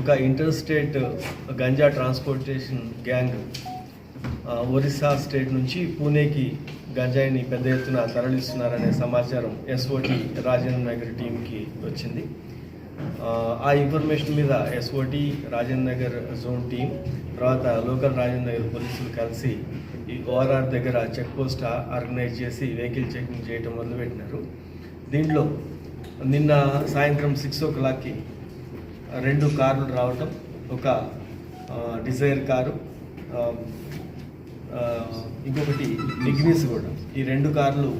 ఒక inter state ganja transportation gang Orissa state నుంచి పూణేకి గంజాయిని పెద్ద ఎత్తున తరలిస్తున్నారనే సమాచారం ఎస్ఓటి రాజేంద్ర నగర్ టీంకి వచ్చింది. ఆ, ఆ ఇన్ఫర్మేషన్ మీద SOT Rajendra Nagar zone team తర్వాత లోకల్ రాజేంద్ర నగర్ పోలీసులు కలిసి ఈ ఓఆర్ఆర్ దగ్గర చెక్ పోస్ట్ ఆర్గనైజ్ చేసి వెహికల్ చెకింగ్ చేయటం మొదలుపెట్టినారు. దీంట్లో నిన్న సాయంత్రం సిక్స్ ఓ క్లాక్కి రెండు కార్లు రావటం ఒక డిజైర్ కారు ఇంకొకటి నిగ్నిస్ కూడా. ఈ రెండు కార్లు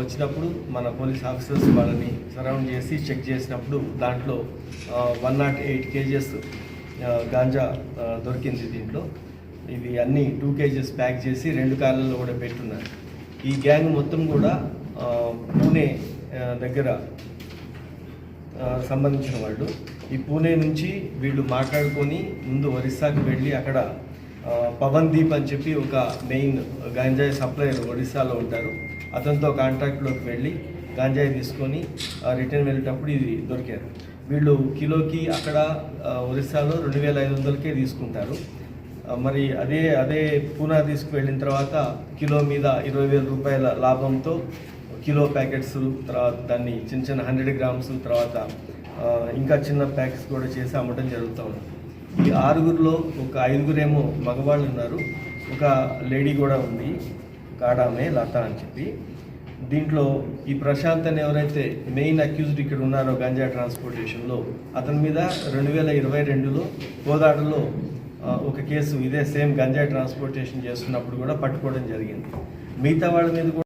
వచ్చినప్పుడు మన పోలీస్ ఆఫీసర్స్ వాళ్ళని సరౌండ్ చేసి చెక్ చేసినప్పుడు దాంట్లో one not eight kgs ganja దొరికింది దీంట్లో. ఇది అన్నీ టూ కేజెస్ ప్యాక్ చేసి రెండు కార్లలో కూడా పెట్టున్నారు. ఈ గ్యాంగ్ మొత్తం కూడా పూణే దగ్గర సంబంధించిన వాళ్ళు. ఈ పూణే నుంచి వీళ్ళు మాట్లాడుకొని ముందు ఒరిస్సాకి వెళ్ళి అక్కడ పవన్ దీప్ అని చెప్పి ఒక మెయిన్ గాంజాయి సప్లయర్ ఒడిస్సాలో ఉంటారు. అతనితో కాంట్రాక్ట్లోకి వెళ్ళి గాంజాయి తీసుకొని రిటర్న్ వెళ్ళేటప్పుడు ఇది దొరికారు. వీళ్ళు కిలోకి అక్కడ ఒరిస్సాలో రెండు వేల ఐదు వందలకే తీసుకుంటారు. మరి అదే అదే పూనా తీసుకువెళ్ళిన తర్వాత కిలో మీద ఇరవై వేల రూపాయల లాభంతో కిలో ప్యాకెట్స్ తర్వాత దాన్ని చిన్న చిన్న హండ్రెడ్ గ్రామ్స్ తర్వాత ఇంకా చిన్న ప్యాకెట్స్ కూడా చేసి అమ్మటం జరుగుతూ ఉంది. ఈ ఆరుగురిలో ఒక ఐదుగురేమో మగవాళ్ళు ఉన్నారు. ఒక లేడీ కూడా ఉంది. కాడామే లత అని చెప్పి. దీంట్లో ఈ ప్రశాంత్ అని ఎవరైతే మెయిన్ అక్యూజ్డ్ ఇక్కడ ఉన్నారో గంజా ట్రాన్స్పోర్టేషన్లో అతని మీద రెండు వేల ఇరవై రెండులో కోదాడలో ఒక కేసు ఇదే సేమ్ గంజా ట్రాన్స్పోర్టేషన్ చేస్తున్నప్పుడు కూడా పట్టుకోవడం జరిగింది. మిగతా వాళ్ళ మీద కూడా